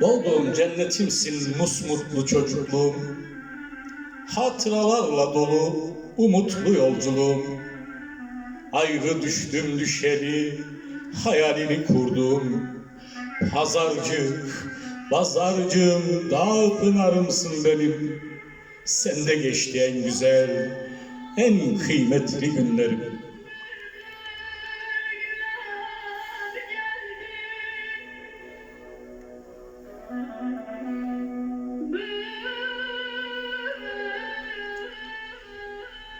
Doğduğum cennetimsin musmutlu çocukluğum. Hatıralarla dolu umutlu yolculuğum. Ayrı düştüm düşeli hayalini kurdum. Pazarcık, pazarcığım, dağ pınarımsın benim. Sende geçti en güzel, en kıymetli günlerim.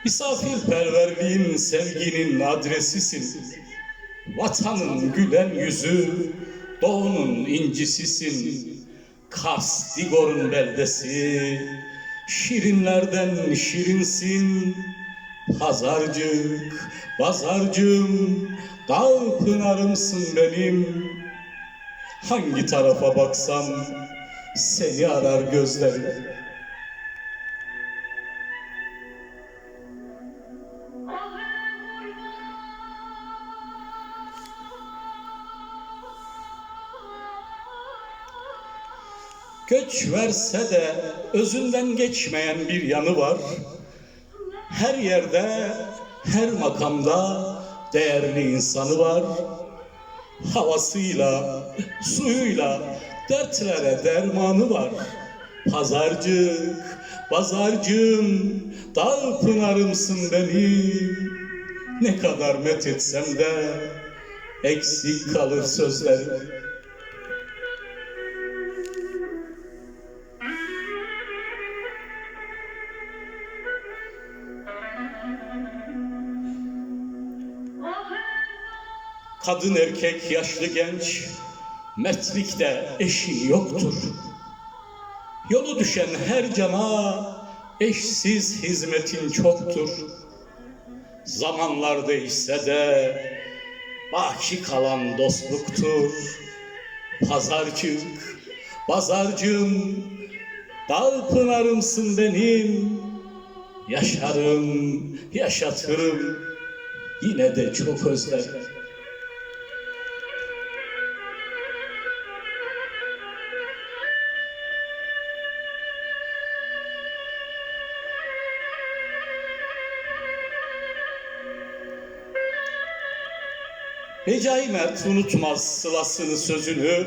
Misafirperverliğin sevginin adresisin. Vatanın gülen yüzü, doğunun incisisin. Kars Digor'un beldesi, şirinlerden şirinsin. Pazarcık, pazarcığım, dağ pınarımsın benim. Hangi tarafa baksam seni arar gözlerim. Göç verse de özünden geçmeyen bir yanı var. Her yerde, her makamda değerli insanı var. Havasıyla, suyuyla dertlere dermanı var. Pazarcık, pazarcığım, dağ pınarımsın benim. Ne kadar met etsem de eksik kalır sözlerim. Kadın erkek yaşlı genç Mertlikte eşi yoktur. Yolu düşen her cana Eşsiz hizmetin çoktur. Zamanlar değişse de Baki kalan dostluktur. Pazarcık, pazarcığım Dağ pınarımsın benim. Yaşarım, yaşatırım. Yine de çok özlerim Recai Mert unutmaz sılasını sözünü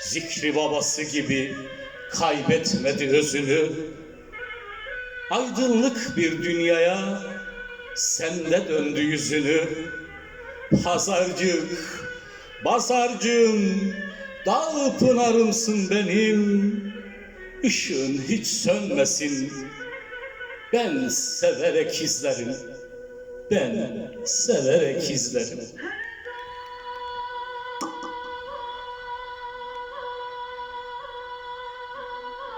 Zikri babası gibi kaybetmedi özünü. Aydınlık bir dünyaya sende döndü yüzünü. Pazarcık, bazarcığım, dağ pınarımsın benim. Işığın hiç sönmesin ben severek izlerim ben severek izlerim.